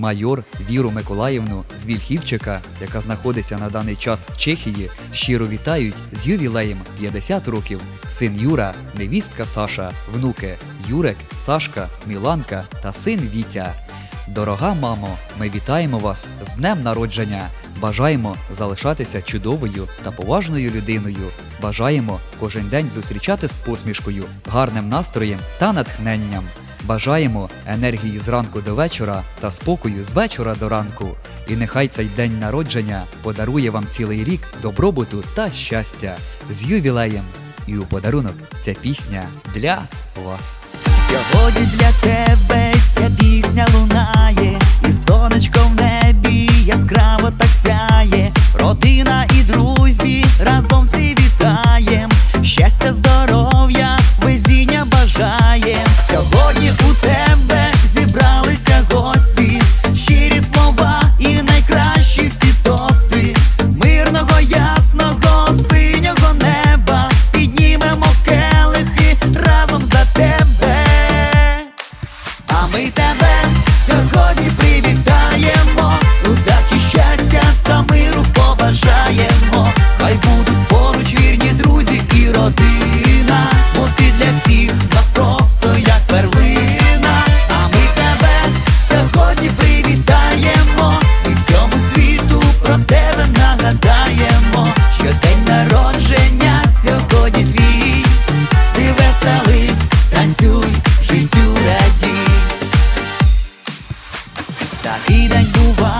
майор Віру Миколаївну з Вільхівчика, яка знаходиться на даний час в Чехії, щиро вітають з ювілеєм 50 років. Син Юра, невістка Саша, внуки Юрек, Сашка, Міланка та син Вітя. Дорога мамо, ми вітаємо вас з днем народження. Бажаємо залишатися чудовою та поважною людиною. Бажаємо кожен день зустрічати з посмішкою, гарним настроєм та натхненням. Бажаємо енергії зранку до вечора та спокою з вечора до ранку. І нехай цей день народження подарує вам цілий рік добробуту та щастя з ювілеєм. І у подарунок ця пісня для вас. Сьогодні для тебе ця пісня лунає, і сонечко в небі Sa akin ay duwa